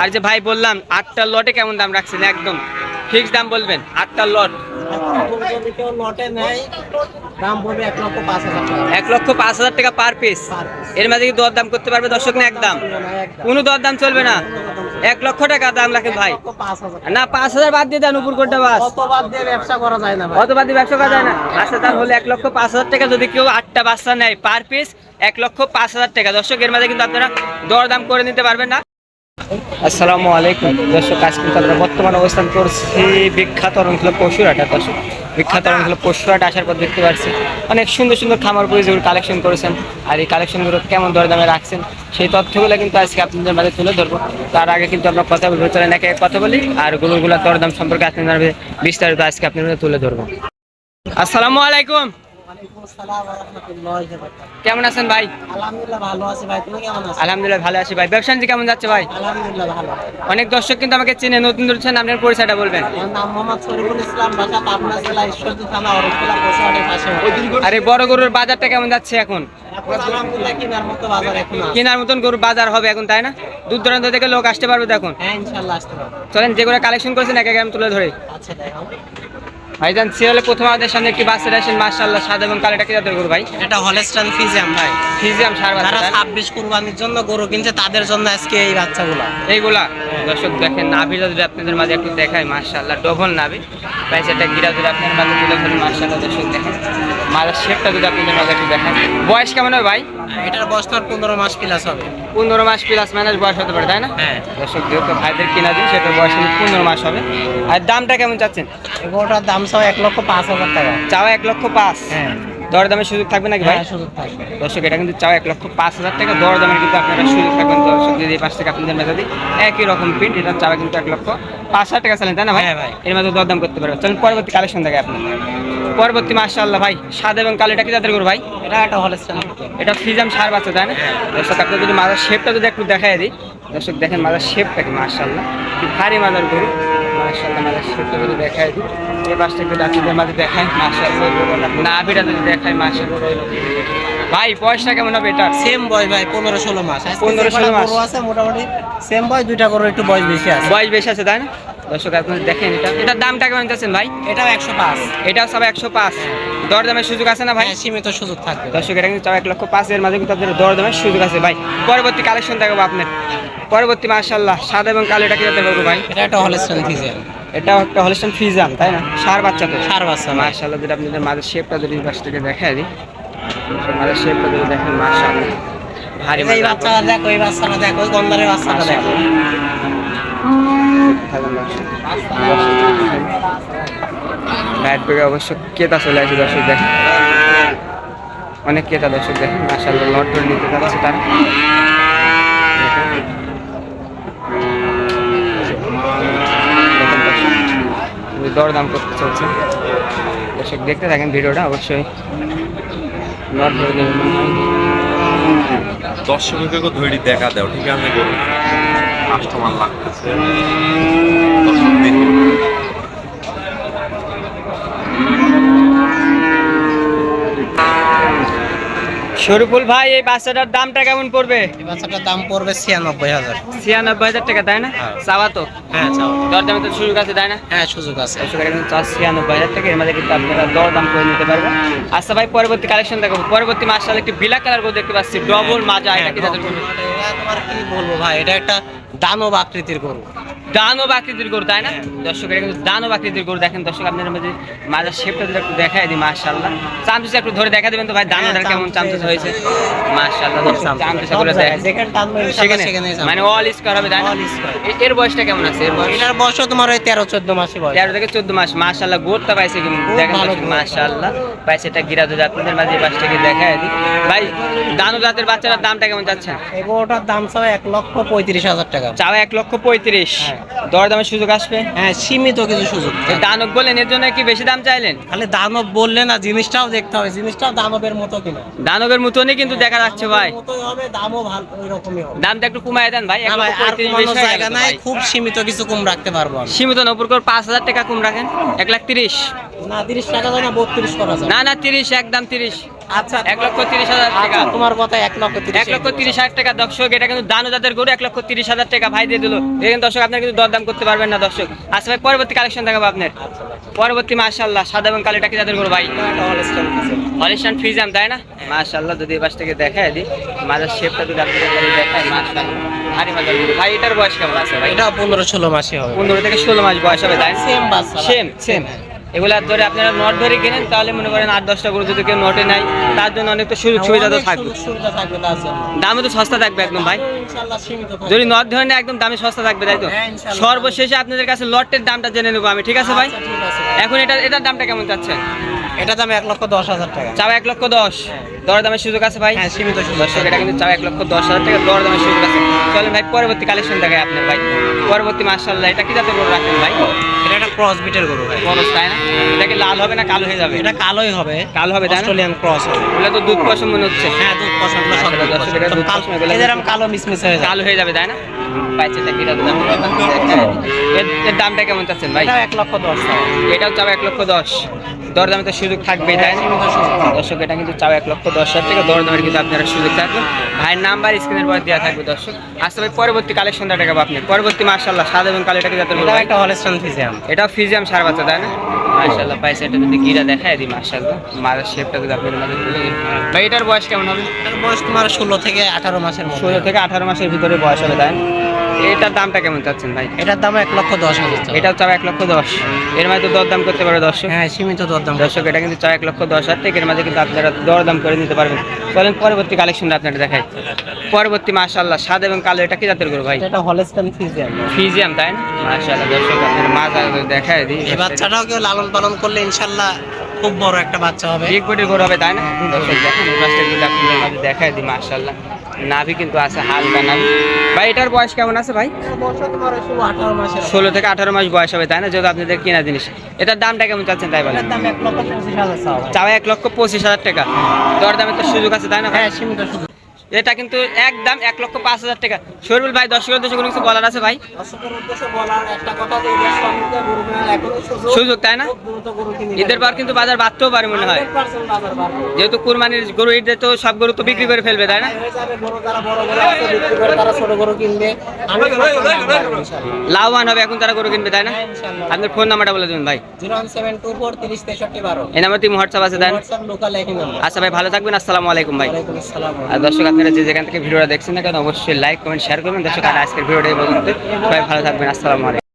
আর যে ভাই বললাম আটটা লটে কেমন দাম রাখছেন? একদম ফিক্স দাম বলবেন আটটা লট। না দাম পাঁচ হাজার বাদ দিয়ে দেন না। আচ্ছা এক লক্ষ পাঁচ হাজার টাকা যদি কেউ আটটা বাচ্চা নেয় পার পিস এক লক্ষ পাঁচ হাজার টাকা। দর্শক, এর মাঝে কিন্তু আপনারা দর দাম করে নিতে পারবেন না। আসসালামু আলাইকুম। দর্শক বর্তমানে অবস্থান করছি বিখ্যাত পশুরহাটা দর্শক, বিখ্যাত আসার পর দেখতে পাচ্ছি, অনেক সুন্দর সুন্দর খামার পুরো যেগুলো কালেকশন করেছেন। আর এই কালেকশনগুলো কেমন দরদামে রাখছেন সেই তথ্যগুলো কিন্তু আজকে আপনাদের মাঝে তুলে ধরবো। তার আগে কিন্তু আমরা কথা বলব, চলেন একে কথা বলি, আর গরুগুলোর দরদাম সম্পর্কে আপনাদের বিস্তারিত আজকে আপনাদের তুলে ধরবো। আসসালামু আলাইকুম। কেমন আছেন ভাই? আলহামদুলিল্লাহ ভালো আছি ভাই তুমি কেমন আছো? আলহামদুলিল্লাহ ভালো আছি ভাই। ব্যবসা কেমন যাচ্ছে ভাই? আলহামদুলিল্লাহ ভালো। অনেক দর্শক কিন্তু আমাকে চিনে নতুন ধরছেন আপনার পরিচয়টা বলবেন। আমার নাম মোহাম্মদ শরীফুল ইসলাম বাসা পাবনা জেলা ঈশ্বরদী থানা অরণখোলা পশুহাটের পাশে। আর বড় গরুর বাজারটা কেমন যাচ্ছে এখন? এখন কেনার এখন মতন গরুর বাজার হবে এখন তাই না? দূর দূরান্ত থেকে লোক আসতে পারবে দেখুন হ্যাঁ চলেন যেগুলো কালেকশন করেছেন এক এক তুলে ধরে। আচ্ছা ভাইজান সিরিয়ালে প্রথম আমাদের সামনে একটি বাচ্চা আসেন মার্শাল্লাহ সাদা এবং কালোটা কি জাতের গরু ভাই? এটা হলেস্টান ফিজিয়াম ভাই। ফিজিয়াম সার যারা বাচ্চা ছাব্বিশ কুরবানির জন্য গরু কিনছে তাদের জন্য আজকে এই বাচ্চাগুলো। এইগুলা? দর্শক দেখেন নাভি যদি আপনাদের মাঝে একটু দেখায় মার্শাল্লাহ ডবল নাভি। ভাই সেটা গিরা যদি আপনাদের মাঝে তুলে ধরেন মার্শাল্লাহ দর্শক দেখেন। মাঝের শেপটা যদি আপনি আমাকে একটু দেখেন। বয়স কেমন হবে ভাই? এটার বয়স তো পনেরো মাস প্লাস হবে। পনেরো মাস প্লাস মাইনাস বয়স হতে পারে তাই না? হ্যাঁ। দর্শক যেহেতু ভাইদের কিনা দিন সেটার বয়স পনেরো মাস হবে। আর দামটা কেমন চাচ্ছেন? ওটার দাম সব এক লক্ষ পাঁচ হাজার টাকা। চাওয়া এক লক্ষ পাঁচ। হ্যাঁ। দর দামের সুযোগ থাকবে নাকি ভাই? হ্যাঁ সুযোগ থাকবে। দর্শক এটা কিন্তু চাওয়া এক লক্ষ পাঁচ হাজার টাকা। দর দামের কিন্তু আপনারা সুযোগ থাকবেন। দর্শক যদি এই পাশ থেকে আপনাদের মেধা দিই একই রকম প্রিন্ট এটা চাওয়া কিন্তু এক লক্ষ পাঁচ হাজার টাকা চালেন তাই না ভাই? হ্যাঁ ভাই। এর মধ্যে দরদাম করতে পারবে চলেন পরবর্তী কালেকশন দেখে আপনি পরবর্তী মাসাল্লাহ ভাই সাদা এবং কালোটা কি যাদের করব ভাই? এটা একটা হলেস্টান এটা ফ্রিজাম সার বাচ্চা তাই না? দর্শক আপনার যদি মাজার শেপটা যদি একটু দেখাই দিই। দর্শক দেখেন কি মার্শাল্লাহ কি ভারী মাজার গরু। মার্শাল্লাহ মাজার শেপটা যদি দেখাই। দিই এই পাশটা একটু আপনাদের মাঝে দেখাই মার্শাল্লাহ নাভিটা যদি দেখাই মার্শাল্লাহ ভাই বয়সটা কেমন হবে এটা সেম বয়স ভাই পনেরো ষোলো মাস। পনেরো 15 যে কটা 16 মাস। আছে মোটামুটি সেম বয়স দুইটা করে একটু বয়স বেশি আছে। বয়স বেশি আছে তাই না? দর্শক আপনারা দেখেন এটা। এটার দামটা কেমন চাচ্ছেন ভাই? এটাও একশো পাঁচ। এটাও সব একশো পাঁচ। দর দামের সুযোগ আছে না ভাই? হ্যাঁ সীমিত সুযোগ থাকবে। দর্শক এটা কিন্তু এক লক্ষ পাঁচের মাঝে কিন্তু আপনাদের দর দামের সুযোগ আছে। ভাই পরবর্তী কালেকশন দেখাবো আপনার পরবর্তী মার্শাল্লাহ সাদা এবং কালো এটা কি যাতে পারব ভাই? এটা একটা হলেস্টান ফিজিয়াম এটাও একটা হলিস্টান ফিজাম তাই না? সার বাচ্চা তো। সার বাচ্চা। মার্শাল্লাহ যদি আপনাদের মাঝের শেপটা যদি পাশ থেকে দেখা দিই। মাঝের শেপটা যদি দেখেন মার্শাল্লাহ ভারী এই বাচ্চাটা দেখো এই বাচ্চাটা দেখো গন্ধারের বাচ্চাটা দেখো। রাত বেগে অবশ্য কেতা চলে আসে দর্শক দেখেন। অনেক কেতা দর্শক দেখেন মাসাল্লাহ লট করে নিতে যাচ্ছে তারা। দরদাম করতে চলছে। দর্শক দেখতে থাকেন ভিডিওটা, অবশ্যই লট ধরে দর্শককে ধৈর্য দেখা দাও, ঠিক আছে? কাস্টমার লাগতেছে। শরীফুল ভাই এই বাচ্চাটার দামটা কেমন পড়বে? এই বাচ্চাটার দাম পড়বে ছিয়ানব্বই হাজার। ছিয়ানব্বই হাজার টাকা তাই না? হ্যাঁ। চাওয়া তো? হ্যাঁ চাও দরদামে তো সুযোগ আছে তাই না? হ্যাঁ সুযোগ আছে। ছিয়ানব্বই হাজার টাকা এর মধ্যে কিন্তু আপনারা দরদাম করে নিতে পারবেন। আচ্ছা ভাই পরবর্তী কালেকশন দেখাবো। পরবর্তী মাসাল একটি ব্ল্যাক কালার করে দেখতে পাচ্ছি ডবল মাজা এটা কি তাদের তোমার কি বলব ভাই এটা একটা দানব আকৃতির গরু। দানব আকৃতির গরু তাই না? দর্শক এটা কিন্তু দানব আকৃতির গরু। দেখেন দর্শক আপনাদের মধ্যে মাজার শেপটা যদি একটু দেখাই দিই মাশাল্লাহ চামচুস একটু ধরে দেখা দেবেন তো ভাই দানোটার হ্যাঁ, কেমন চামচুস হয়েছে? মাশাল্লাহ চামচুস করে জায়গায় দেখেন। যেখানে টানবো ইনশাআল্লাহ সেখানে? মানে অল স্কোয়ার হবে তাই না? All square। এ- এর বয়সটা কেমন আছে? এর বয়স? এটার বয়স তোমার ওই তেরো চোদ্দ মাসই বয়স। তেরো থেকে চোদ্দ মাস মাশাল্লাহ গোটটা পাইছে কিন্তু। দেখেন ভালো দর্শক, গোট। মাশাল্লাহ পাইছে এটা গিরা যদি আপনাদের মাঝে এই পাশটাকে দেখায় দিই। ভাই দানু জাতের বাচ্চাটার দামটা কেমন যাচ্ছে গরুটার দাম সব এক লক্ষ পঁয়ত্রিশ হাজার টাকা। চাও এক লক্ষ পঁয়ত্রিশ। হ্যাঁ। দর দামের সুযোগ আসবে? হ্যাঁ সীমিত কিছু সুযোগ। দানব বললেন এর জন্য কি বেশি দাম চাইলেন? খালি দানব বললে না জিনিসটাও দেখতে হবে। জিনিসটাও দানবের মতো কিনা। দানবের মতনই কিন্তু দেখা যাচ্ছে ভাই। মতোই হবে দামও ভালো ওই হবে। দামটা একটু কমায় দেন ভাই আর জায়গা নাই খুব সীমিত কিছু কম রাখতে পারব সীমিত না উপর করে পাঁচ হাজার টাকা কম রাখেন এক লাখ তিরিশ। না তিরিশ টাকা না বত্রিশ করা যায়। না না তিরিশ একদম তিরিশ। আচ্ছা এক লক্ষ তিরিশ হাজার টাকা। আচ্ছা তোমার কথা এক লক্ষ তিরিশ এক লক্ষ তিরিশ হাজার টাকা দর্শক এটা কিন্তু দানু জাতের গরু এক লক্ষ তিরিশ হাজার টাকা ভাই দিয়ে দিল। দেখেন দর্শক আপনার কিন্তু দরদাম করতে পারবেন না দর্শক। আচ্ছা ভাই পরবর্তী কালেকশন দেখাবো আপনার পরবর্তী মাশাল্লাহ সাদা এবং কালো টাকি জাতের গরু ভাই? হলিস্টান ফ্রিজাম তাই না? মাশাল্লাহ যদি এবার থেকে দেখায় দিই মাজার শেপটা যদি দেখায় মাশাল্লাহ গরু। ভাই এটার বয়স কেমন আছে ভাই? এটা পনেরো ষোলো মাসে হবে। পনেরো থেকে ষোলো মাস বয়স হবে তাই সেম সেম সেম এগুলা ধরে আপনারা নট ধরে কেনেন তাহলে মনে করেন আট দশটা গরু যদি কেউ নটে নাই তার জন্য অনেক তো সুযোগ সুবিধা তো থাকবে। দামও তো সস্তা থাকবে একদম ভাই। যদি নট ধরে নেয়, একদম দামে সস্তা থাকবে তাই তো? হ্যাঁ, সর্বশেষে আপনাদের কাছে লটের দামটা জেনে নেব আমি ঠিক আছে ভাই? আচ্ছা, ঠিক আছে। ভাই। এখন এটা এটার দামটা কেমন চাচ্ছেন? এটা দাম এক লক্ষ দশ হাজার টাকা। চাও এক লক্ষ দশ? দর দামের সুযোগ আছে ভাই? হ্যাঁ সীমিত সুযোগ। দর্শক এটা কিন্তু চাও এক লক্ষ দশ হাজার টাকা দর দামের সুযোগ আছে। চলেন ভাই পরবর্তী কালেকশন দেখায় আপনার ভাই। পরবর্তী মার্শাল্লাহ এটা কি যাতে গরু রাখেন ভাই? এটা একটা ক্রস বিটের গরু ভাই। বড় তাই না? এটা কি লাল হবে না কালো হয়ে যাবে? এটা কালোই হবে। কালো হবে তাই না? অস্ট্রেলিয়ান ক্রস হবে। ওগুলো তো দুধ পশম মনে হচ্ছে। হ্যাঁ দুধ পছন্দ সব আসলে দুধ এটা দুধ কাল- এগুলো মিসমিস হয়ে যায়। কালো হয়ে যাবে তাই না? পাইছে এটা দাম। এর দামটা কেমন চাচ্ছেন ভাই? এক লক্ষ দশ। এটাও চাও এক লক্ষ দশ। দরদামে তো সুযোগ থাকবে তাই। দর্শক এটা কিন্তু চাও এক লক্ষ দশ হাজার টাকা দরদামের কিন্তু আপনারা সুযোগ থাকবে। ভাইয়ের নাম্বার স্ক্রিনের পর দেওয়া থাকবে দর্শক। আসলে ভাই পরবর্তী কালেকশনটা দেখাবো আপনি পরবর্তী মার্শাল্লাহ সাদা এবং কালো এটাকে যাতে এটা। একটা হলেস্টন ফিজিয়াম এটাও ফিজিয়াম সার বাচ্চা তাই না? মার্শাল্লাহ পাইছে এটা যদি গিরা দেখায় দিই মার্শাল্লাহ মাজার শেপটা যদি আপনাদের মাঝে তুলে দিই ভাই এটার বয়স কেমন হবে? এটার বয়স তোমার ষোলো থেকে আঠারো মাসের ষোলো থেকে আঠারো মাসের ভিতরে বয়স হবে তাই না? এটার দামটা কেমন চাচ্ছেন ভাই? এটার দাম এক লক্ষ দশ হাজার এটাও চাও এক লক্ষ দশ? এর মাঝে দরদাম করতে পারে দর্শক। হ্যাঁ সীমিত দরদাম দর্শক এটা কিন্তু চার এক লক্ষ দশ হাজার টাকা এর মাঝে কিন্তু আপনারা দরদাম করে নিতে পারবেন। চলেন পরবর্তী কালেকশনটা আপনারা দেখাই। পরবর্তী মাশাল্লাহ সাদা এবং কালো এটা কি জাতের গরু ভাই? এটা হলেস্টন ফিজিয়াম ফিজিয়াম তাই না? মাশাল্লাহ দর্শক আপনার মাজা দেখায় দিই। এই বাচ্চাটাও কেউ লালন পালন করলে ইনশাল্লাহ খুব বড় একটা বাচ্চা হবে। বিগ বডির গরু হবে তাই না? দর্শক দেখেন দেখায় দিই মাশাল্লাহ নাভি কিন্তু আছে হালকা নাভি ভাই এটার বয়স কেমন আছে ভাই? ষোলো থেকে আঠারো মাস বয়স হবে তাই না? যেহেতু আপনাদের কেনা জিনিস। এটার দামটা কেমন চাচ্ছেন তাই বলেন। চাওয়া। এক লক্ষ পঁচিশ হাজার টাকা। দরদামের তো সুযোগ আছে তাই না ভাই? হ্যাঁ সীমিত সুযোগ। এটা কিন্তু একদম এক লক্ষ পাঁচ হাজার টাকা শরীফুল ভাই দর্শকের উদ্দেশ্যে কোনো কিছু বলার আছে ভাই সুযোগ সুযোগ তাই না ঈদের পর কিন্তু বাজার বাড়তেও পারে মনে হয় 100% বাজার বাড়বে। যেহেতু কুরবানির গরু ঈদে তো সব গরু তো বিক্রি করে ফেলবে তাই না হয়ে লাভবান হবে এখন তারা গরু কিনবে তাই না হ্যাঁ, আপনার ফোন নাম্বারটা বলে দেবেন ভাই zero one seven two four তিরিশ তেষট্টি বারো এই নাম্বার তুমি হোয়াটসঅ্যাপ আছে তাই আচ্ছা ভাই ভালো থাকবেন আসসালামু আলাইকুম ভাই আর দর্শক আপনারা যে যেখান থেকে ভিডিওটা দেখছেন না কেন, অবশ্যই লাইক কমেন্ট শেয়ার করবেন। দর্শক, আর আজকের ভিডিওটা পর্যন্ত সবাই ভালো থাকবেন। আসসালামু আলাইকুম।